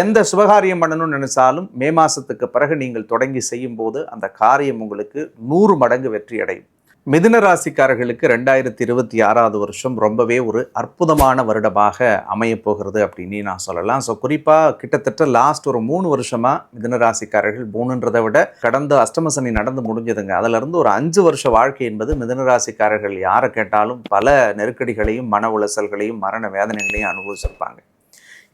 எந்த சுபகாரியம் பண்ணணும்னு நினைச்சாலும் மே மாசத்துக்கு பிறகு நீங்கள் தொடங்கி செய்யும் போது அந்த காரியம் உங்களுக்கு நூறு மடங்கு வெற்றி அடையும். மிதுன ராசிக்காரர்களுக்கு ரெண்டாயிரத்தி இருபத்தி ஆறாவது வருஷம் ரொம்பவே ஒரு அற்புதமான வருடமாக அமையப் போகிறது அப்படின்னு நான் சொல்லலாம். ஸோ குறிப்பாக கிட்டத்தட்ட லாஸ்ட் ஒரு மூணு வருஷமா மிதுன ராசிக்காரர்கள் மூணுன்றதை விட கடந்த அஷ்டம சனி நடந்து முடிஞ்சதுங்க. அதிலிருந்து ஒரு அஞ்சு வருஷ வாழ்க்கை என்பது மிதுன ராசிக்காரர்கள் யாரை கேட்டாலும் பல நெருக்கடிகளையும் மன உளைச்சல்களையும் மரண வேதனைகளையும் அனுபவிச்சிருப்பாங்க.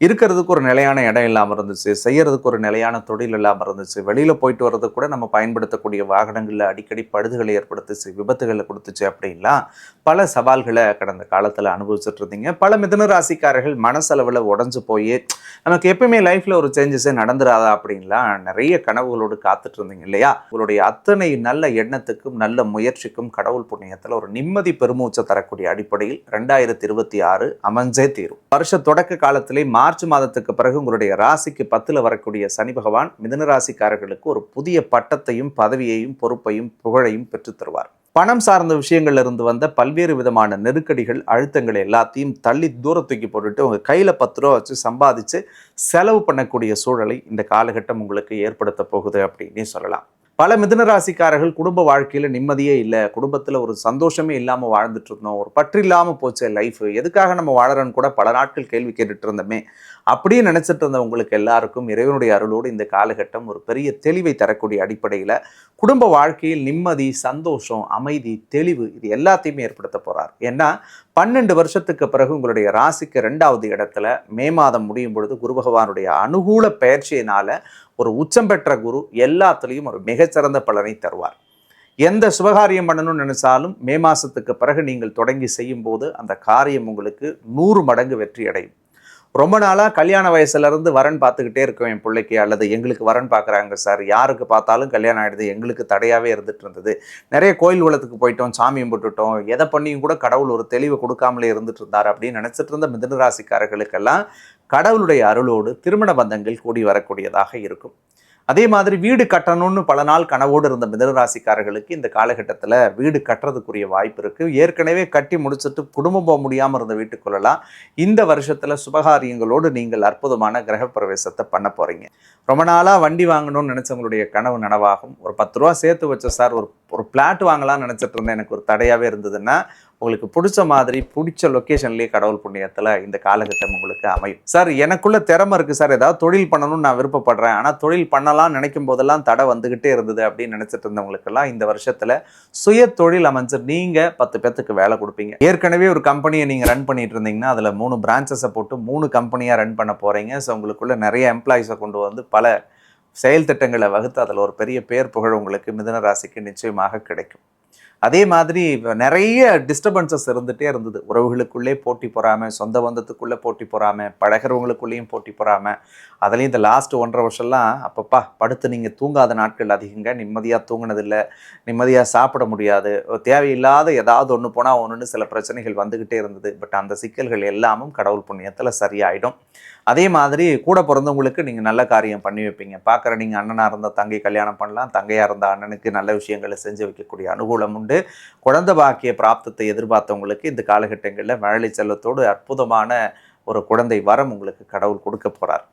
இருக்கிறதுக்கு ஒரு நிலையான இடம் இல்லாமல் இருந்துச்சு செய்யறதுக்கு ஒரு நிலையான தொழில் இல்லாமல் இருந்துச்சு வெளியில் போயிட்டு வர்றதுக்கு கூட நம்ம பயன்படுத்தக்கூடிய வாகனங்களில் அடிக்கடி படுதுகளை ஏற்படுத்துச்சு விபத்துகளை கொடுத்துச்சு அப்படின்லாம் பல சவால்களை கடந்த காலத்தில் அனுபவிச்சுட்டு இருந்தீங்க. பல மிதன ராசிக்காரர்கள் மனசளவில் உடஞ்சு போய் நமக்கு எப்பயுமே லைஃப்பில் ஒரு சேஞ்சஸே நடந்துராதா அப்படின்லாம் நிறைய கனவுகளோடு காத்துட்டு இருந்தீங்க இல்லையா? உங்களுடைய அத்தனை நல்ல எண்ணத்துக்கும் நல்ல முயற்சிக்கும் கடவுள் புண்ணியத்தில் ஒரு நிம்மதி பெருமூச்சை தரக்கூடிய அடிப்படையில் ரெண்டாயிரத்தி இருபத்தி ஆறு அமைஞ்சே தீரும். வருஷ தொடக்க காலத்திலே மா மார்ச் மாதத்துக்கு பிறகு உங்களுடைய ராசிக்கு பத்தில் வரக்கூடிய சனி பகவான் மிதன ராசிக்காரர்களுக்கு ஒரு புதிய பட்டத்தையும் பதவியையும் பொறுப்பையும் புகழையும் பெற்றுத்தருவார் பணம் சார்ந்த விஷயங்கள்ல இருந்து வந்த பல்வேறு விதமான நெருக்கடிகள் அழுத்தங்கள் எல்லாத்தையும் தள்ளி தூரத்துக்கு போட்டுட்டு உங்கள் கையில் பத்து ரூபா வச்சு சம்பாதிச்சு செலவு பண்ணக்கூடிய சூழலை இந்த காலகட்டம் உங்களுக்கு ஏற்படுத்த போகுது அப்படின்னே சொல்லலாம். பல மிதுன ராசிக்காரர்கள் குடும்ப வாழ்க்கையில் நிம்மதியே இல்லை. குடும்பத்தில் ஒரு சந்தோஷமே இல்லாமல் வாழ்ந்துட்டு இருந்தோம். ஒரு பற்று இல்லாமல் போச்சு லைஃப் எதுக்காக நம்ம வாழறோன்னு கூட பல நாட்கள் கேள்வி கேட்டுட்டு இருந்தோமே. அப்படியே நினச்சிட்டு இருந்த உங்களுக்கு எல்லாருக்கும் இறைவனுடைய அருளோடு இந்த காலகட்டம் ஒரு பெரிய தெளிவை தரக்கூடிய அடிப்படையில் குடும்ப வாழ்க்கையில் நிம்மதி சந்தோஷம் அமைதி தெளிவு இது எல்லாத்தையுமே ஏற்படுத்த போகிறார் ஏன்னா பன்னெண்டு வருஷத்துக்கு பிறகு உங்களுடைய ராசிக்கு ரெண்டாவது இடத்துல மே மாதம் முடியும் பொழுது குரு பகவானுடைய அனுகூல பயிற்சியினால ஒரு உச்சம் பெற்ற குரு எல்லாத்துலேயும் ஒரு மிகச்சிறந்த பலனை தருவார். எந்த சுபகாரியம் பண்ணணும்னு நினைச்சாலும் மே மாதத்துக்கு பிறகு நீங்கள் தொடங்கி செய்யும் போது அந்த காரியம் உங்களுக்கு நூறு மடங்கு வெற்றி அடையும் ரொம்ப நாளாக கல்யாண வயசுலேருந்து வரன் பார்த்துக்கிட்டே இருக்கோம் என் பிள்ளைக்கு அல்லது எங்களுக்கு வரன் பார்க்குறாங்க சார். யாருக்கு பார்த்தாலும் கல்யாணம் ஆகிடுது எங்களுக்கு தடையாகவே இருந்துட்டு இருந்தது. நிறைய கோயில் குளத்துக்கு போயிட்டோம் சாமி கும்பிட்டுட்டோம். எதை பண்ணியும் கூட கடவுள் ஒரு தெளிவு கொடுக்காமலே இருந்துட்டு இருந்தார் அப்படின்னு நினச்சிட்டு இருந்த மிதனராசிக்காரர்களுக்கெல்லாம் கடவுளுடைய அருளோடு திருமண பந்தங்கள் கூடி வரக்கூடியதாக இருக்கும். அதே மாதிரி வீடு கட்டணும்னு பல நாள் கனவோடு இருந்த மிதனராசிக்காரர்களுக்கு இந்த காலகட்டத்தில் வீடு கட்டுறதுக்குரிய வாய்ப்பு இருக்குது ஏற்கனவே கட்டி முடிச்சுட்டு குடும்பம் போக முடியாமல் இருந்த வீட்டுக்குள்ளலாம் இந்த வருஷத்தில் சுபகாரியங்களோடு நீங்கள் அற்புதமான கிரகப்பிரவேசத்தை பண்ண போகிறீங்க ரொம்ப நாளாக வண்டி வாங்கணும்னு நினச்சவங்களுடைய கனவு நனவாகும். ஒரு பத்து ரூபா சேர்த்து வச்ச சார் ஒரு ஒரு பிளாட் வாங்கலாம்னு நினச்சிட்டு இருந்தேன். எனக்கு ஒரு தடையாகவே இருந்ததுன்னா உங்களுக்கு பிடிச்ச மாதிரி பிடிச்ச லொக்கேஷன்லேயே கடவுள் புண்ணியத்தில் இந்த காலகட்டம் உங்களுக்கு அமையும். சார் எனக்குள்ள திறமை இருக்குது சார் ஏதாவது தொழில் பண்ணணும்னு நான் விருப்பப்படுறேன். ஆனால் தொழில் பண்ணலாம் நினைக்கும் போதெல்லாம் தடை வந்துக்கிட்டே இருந்தது அப்படின்னு நினச்சிட்டு இருந்தவங்களுக்கெல்லாம் இந்த வருஷத்தில் சுய தொழில் அமைஞ்சு நீங்கள் பத்து பேத்துக்கு வேலை கொடுப்பீங்க. ஏற்கனவே ஒரு கம்பெனியை நீங்கள் ரன் பண்ணிட்டு இருந்தீங்கன்னா அதில் மூணு பிரான்ச்சஸை போட்டு மூணு கம்பெனியாக ரன் பண்ண போகிறீங்க ஸோ உங்களுக்குள்ள நிறைய எம்ப்ளாயிஸை கொண்டு வந்து பல செயல் திட்டங்களை வகுத்து அதில் ஒரு பெரிய பேர் புகழ் உங்களுக்கு மிதன ராசிக்கு நிச்சயமாக கிடைக்கும். அதே மாதிரி நிறைய டிஸ்டர்பன்சஸ் இருந்துகிட்டே இருந்தது. உறவுகளுக்குள்ளே போட்டி போகாமல் சொந்த பந்தத்துக்குள்ளே போட்டி போகாமல் பழகிறவங்களுக்குள்ளேயும் போட்டி போகாமல் அதுலேயும் இந்த லாஸ்ட் ஒன்றரை வருஷம்லாம் அப்பப்பா படுத்து நீங்கள் தூங்காத நாட்கள் அதிகங்க. நிம்மதியாக தூங்கினதில்லை நிம்மதியாக சாப்பிட முடியாது. தேவையில்லாத ஏதாவது ஒன்று போனால் ஒன்றுன்னு சில பிரச்சனைகள் வந்துக்கிட்டே இருந்தது. பட் அந்த சிக்கல்கள் எல்லாமும் கடவுள் புண்ணியத்தில் சரியாயிடும். அதே மாதிரி கூட பிறந்தவங்களுக்கு நீங்கள் நல்ல காரியம் பண்ணி வைப்பீங்க. பார்க்குற நீங்கள் அண்ணனாக இருந்தால் தங்கை கல்யாணம் பண்ணலாம். தங்கையாக இருந்தால் அண்ணனுக்கு நல்ல விஷயங்களை செஞ்சு வைக்கக்கூடிய அனுகூலம் உண்டு. குழந்தை பாக்கிய பிராப்தத்தை எதிர்பார்த்தவங்களுக்கு இந்த காலகட்டங்களில் மழலை செல்வத்தோடு அற்புதமான ஒரு குழந்தை வரம் உங்களுக்கு கடவுள் கொடுக்க போகிறார்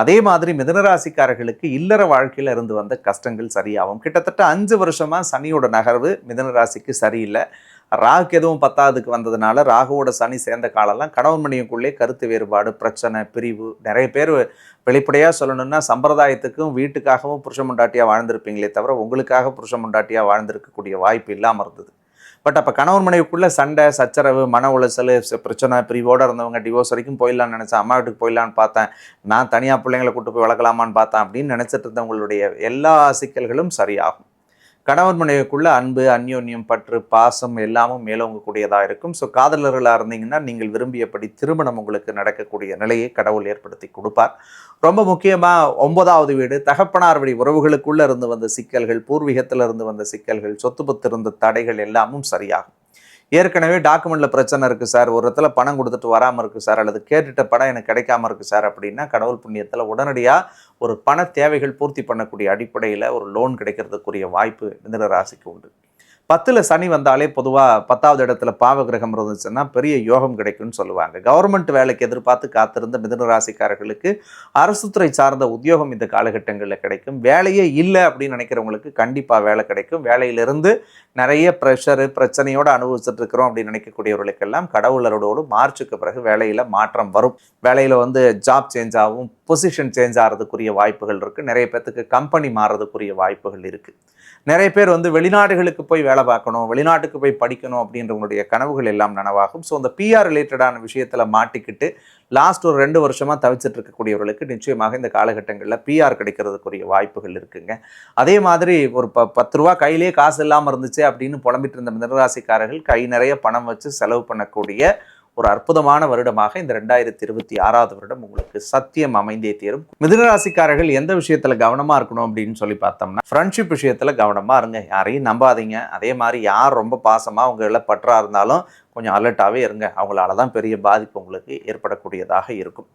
அதே மாதிரி மிதனராசிக்காரர்களுக்கு இல்லற வாழ்க்கையில் இருந்து வந்த கஷ்டங்கள் சரியாகும். கிட்டத்தட்ட அஞ்சு வருஷமாக சனியோட நகர்வு மிதனராசிக்கு சரியில்லை. ராகு எதுவும் பத்தாவதுக்கு வந்ததுனால ராகுவோட சனி சேர்ந்த காலம்லாம் கணவன் மணியுக்குள்ளே கருத்து வேறுபாடு பிரச்சனை பிரிவு நிறைய பேர் வெளிப்படையாக சொல்லணும்னா சம்பிரதாயத்துக்கும் வீட்டுக்காகவும் புருஷ முண்டாட்டியாக வாழ்ந்திருப்பீங்களே தவிர உங்களுக்காக புருஷ முண்டாட்டியாக வாழ்ந்திருக்கக்கூடிய வாய்ப்பு இல்லாமல் இருந்தது. பட் அப்போ கணவன் மனைவிக்குள்ளே சண்டை சச்சரவு மன உளைச்சல் பிரச்சனை பிரிவோடு இருந்தவங்க டிவோர்ஸ் வரைக்கும் போயிடலாம்னு நினச்சேன். அம்மா வீட்டுக்கு போயிடலான்னு பார்த்தேன். நான் தனியாக பிள்ளைங்களை கூட்டு போய் வளர்க்கலாமான்னு பார்த்தேன் அப்படின்னு நினச்சிட்டு இருந்தவங்களுடைய எல்லா சிக்கல்களும் சரியாகும். கணவன் மனைவிக்குள்ள அன்பு அந்யோன்யம் பற்று பாசம் எல்லாமும் மேலோங்கக்கூடியதாக இருக்கும். ஸோ காதலர்களாக இருந்தீங்கன்னா நீங்கள் விரும்பியபடி திருமணம் உங்களுக்கு நடக்கக்கூடிய நிலையை கடவுள் ஏற்படுத்தி கொடுப்பார். ரொம்ப முக்கியமாக ஒன்பதாவது வீடு தகப்பனார் வழி இருந்து வந்த சிக்கல்கள் பூர்வீகத்தில் இருந்து வந்த சிக்கல்கள் சொத்து பத்து இருந்த தடைகள் எல்லாமும் சரியாகும். ஏற்கனவே டாக்குமெண்ட்ல பிரச்சனை இருக்கு சார். ஒரு இடத்துல பணம் கொடுத்துட்டு வராமல் இருக்கு சார். அல்லது கேட்டுட்ட பணம் எனக்கு கிடைக்காம இருக்கு சார் அப்படின்னா கடவுள் புண்ணியத்தில் உடனடியாக ஒரு பண தேவைகள் பூர்த்தி பண்ணக்கூடிய அடிப்படையில் ஒரு லோன் கிடைக்கிறதுக்குரிய வாய்ப்பு மிதன ராசிக்கு உண்டு. பத்தில் சனி வந்தாலே பொதுவாக பத்தாவது இடத்துல பாவ கிரகம் இருந்துச்சுன்னா பெரிய யோகம் கிடைக்கும்னு சொல்லுவாங்க. கவர்மெண்ட் வேலைக்கு எதிர்பார்த்து காத்திருந்த மிதுன ராசிக்காரர்களுக்கு அரசு துறை சார்ந்த உத்தியோகம் இந்த காலகட்டங்களில் கிடைக்கும். வேலையே இல்லை அப்படின்னு நினைக்கிறவங்களுக்கு கண்டிப்பாக வேலை கிடைக்கும். வேலையிலிருந்து நிறைய ப்ரெஷரு பிரச்சனையோடு அனுபவிச்சுட்டு இருக்கிறோம் அப்படின்னு நினைக்கக்கூடியவர்களுக்கெல்லாம் கடவுளரோடு மார்ச்சுக்கு பிறகு வேலையில் மாற்றம் வரும். வேலையில் வந்து ஜாப் சேஞ்ச் ஆகும் பொசிஷன் சேஞ்ச் ஆகிறதுக்குரிய வாய்ப்புகள் இருக்குது நிறைய பேர்த்துக்கு கம்பெனி மாறுறதுக்குரிய வாய்ப்புகள் இருக்குது நிறைய பேர் வந்து வெளிநாடுகளுக்கு போய் வேலை பார்க்கணும் வெளிநாட்டுக்கு போய் படிக்கணும் அப்படின்றவங்களுடைய கனவுகள் எல்லாம் நனவாகும். ஸோ அந்த பிஆர் ரிலேட்டடான விஷயத்தில் மாட்டிக்கிட்டு லாஸ்ட் ஒரு ரெண்டு வருஷமாக தவிச்சிட்டு இருக்கக்கூடியவர்களுக்கு நிச்சயமாக இந்த காலகட்டங்களில் பிஆர் கிடைக்கிறதுக்குரிய வாய்ப்புகள் இருக்குங்க. அதே மாதிரி ஒரு ப பத்து ரூபா கையிலே காசு இல்லாமல் இருந்துச்சு அப்படின்னு புலம்பிட்டு இருந்த மிதராசிக்காரர்கள் கை நிறைய பணம் வச்சு செலவு பண்ணக்கூடிய ஒரு அற்புதமான வருடமாக இந்த ரெண்டாயிரத்தி இருபத்தி ஆறாவது வருடம் உங்களுக்கு சத்தியம் அமைந்தே தீரும். மிதுனராசிக்காரர்கள் எந்த விஷயத்துல கவனமா இருக்கணும் அப்படின்னு சொல்லி பார்த்தோம்னா ஃப்ரெண்ட்ஷிப் விஷயத்துல கவனமா இருங்க. யாரையும் நம்பாதீங்க. அதே மாதிரி யார் ரொம்ப பாசமா உங்களை பற்றா இருந்தாலும் கொஞ்சம் அலர்ட்டாகவே இருங்க. அவங்களால தான் பெரிய பாதிப்பு உங்களுக்கு ஏற்படக்கூடியதாக இருக்கும்.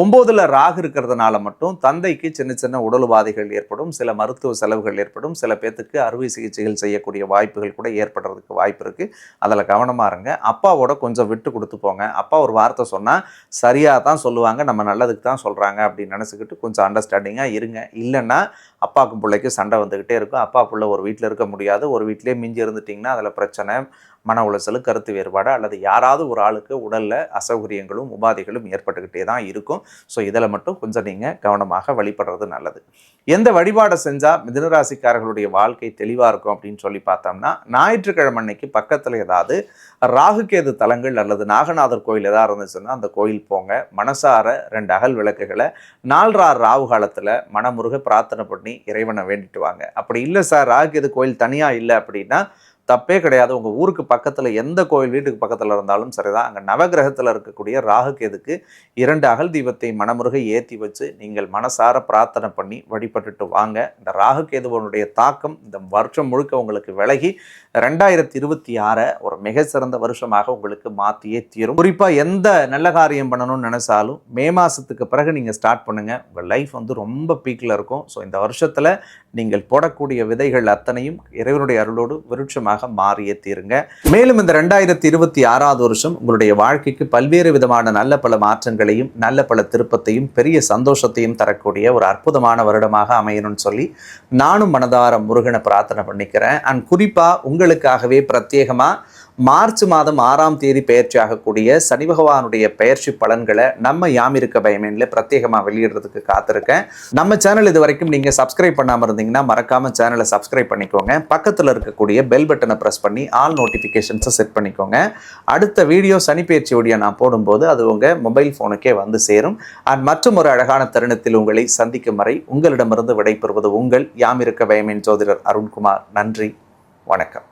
ஒம்போதில் ராகு இருக்கிறதுனால மட்டும் தந்தைக்கு சின்ன சின்ன உடல் உபாதைகள் ஏற்படும். சில மருத்துவ செலவுகள் ஏற்படும். சில பேர்த்துக்கு அறுவை சிகிச்சைகள் செய்யக்கூடிய வாய்ப்புகள் கூட ஏற்படுறதுக்கு வாய்ப்பு இருக்குது அதில் கவனமாக இருங்க. அப்பாவோட கொஞ்சம் விட்டு கொடுத்து போங்க. அப்பா ஒரு வார்த்தை சொன்னால் சரியாக தான் சொல்லுவாங்க. நம்ம நல்லதுக்கு தான் சொல்கிறாங்க அப்படின்னு நினச்சிக்கிட்டு கொஞ்சம் அண்டர்ஸ்டாண்டிங்காக இருங்க. இல்லைன்னா அப்பாவுக்கும் பிள்ளைக்கும் சண்டை வந்துக்கிட்டே இருக்கும். அப்பா பிள்ளை ஒரு வீட்டில் இருக்க முடியாது. ஒரு வீட்டிலே மிஞ்சி இருந்துட்டிங்கன்னா அதில் பிரச்சனை மன உளைச்சல் கருத்து வேறுபாடு அல்லது யாராவது ஒரு ஆளுக்கு உடலில் அசௌகரியங்களும் உபாதைகளும் ஏற்பட்டுக்கிட்டே தான் இருக்கும். ஸோ இதில் மட்டும் கொஞ்சம் நீங்கள் கவனமாக வழிபடுறது நல்லது. எந்த வழிபாடை செஞ்சால் மிதனராசிக்காரர்களுடைய வாழ்க்கை தெளிவாக இருக்கும் அப்படின்னு சொல்லி பார்த்தோம்னா ஞாயிற்றுக்கிழமை அன்னைக்கு பக்கத்தில் ஏதாவது ராகுகேது தலங்கள் அல்லது நாகநாதர் கோயில் எதாவது இருந்துச்சுன்னா அந்த கோயில் போங்க. மனசார ரெண்டு அகல் விளக்குகளை நாலராறு ராவு காலத்தில் மனமுருக பிரார்த்தனை பண்ணி இறைவனை வேண்டிட்டு வாங்க. அப்படி இல்லை சார் ராகுகேது கோயில் தனியாக இல்லை அப்படின்னா தப்பே கிடையாது. உங்கள் ஊருக்கு பக்கத்தில் எந்த கோயில் வீட்டுக்கு பக்கத்தில் இருந்தாலும் சரிதான். அங்கே நவகிரகத்தில் இருக்கக்கூடிய ராகுகேதுக்கு இரண்டு அகல் தீபத்தை மனமுருக ஏற்றி வச்சு நீங்கள் மனசார பிரார்த்தனை பண்ணி வழிபட்டுட்டு வாங்க. இந்த ராகுகேதுவனுடைய தாக்கம் இந்த வருஷம் முழுக்க உங்களுக்கு விலகி ரெண்டாயிரத்தி இருபத்தி ஆறை ஒரு மிக சிறந்த வருஷமாக உங்களுக்கு மாற்றியே தீரும். குறிப்பாக எந்த நல்ல காரியம் பண்ணணும்னு நினைச்சாலும் மே மாதத்துக்கு பிறகு நீங்கள் ஸ்டார்ட் பண்ணுங்கள் உங்கள் லைஃப் வந்து ரொம்ப பீக்கில் இருக்கும். ஸோ இந்த வருஷத்தில் நீங்கள் போடக்கூடிய விதைகள் அத்தனையும் இறைவனுடைய அருளோடு விருட்சமாக மாறியே தீருங்க. மேலும் இந்த ரெண்டாயிரத்தி இருபத்தி ஆறாவது வருஷம் உங்களுடைய வாழ்க்கைக்கு பல்வேறு விதமான நல்ல பல மாற்றங்களையும் நல்ல பல திருப்பத்தையும் பெரிய சந்தோஷத்தையும் தரக்கூடிய ஒரு அற்புதமான வருடமாக அமையணும்னு சொல்லி நானும் மனதார முருகனை பிரார்த்தனை பண்ணிக்கிறேன். அண்ட் குறிப்பாக உங்களுக்காகவே பிரத்யேகமாக மார்ச் மாதம் ஆறாம் தேதி பயிற்சியாகக்கூடிய சனி பகவானுடைய பயிற்சி பலன்களை நம்ம யாமிருக்க பயமேனில் பிரத்யேகமாக வெளியிடுறதுக்கு காத்திருக்கேன். நம்ம சேனல் இது வரைக்கும் நீங்கள் சப்ஸ்கிரைப் பண்ணாமல் இருந்தீங்கன்னா மறக்காம சேனலை சப்ஸ்கிரைப் பண்ணிக்கோங்க. பக்கத்தில் இருக்கக்கூடிய பெல் பட்டனை ப்ரெஸ் பண்ணி ஆல் நோட்டிஃபிகேஷன்ஸை செட் பண்ணிக்கோங்க. அடுத்த வீடியோ சனி பயிற்சியோடைய நான் போடும்போது அது உங்கள் மொபைல் ஃபோனுக்கே வந்து சேரும். அண்ட் மற்றும் ஒரு அழகான தருணத்தில் உங்களை சந்திக்கும் வரை உங்களிடமிருந்து விடைபெறுவது உங்கள் யாமிருக்க பயமேன் ஜோதிடர் அருண்குமார். நன்றி. வணக்கம்.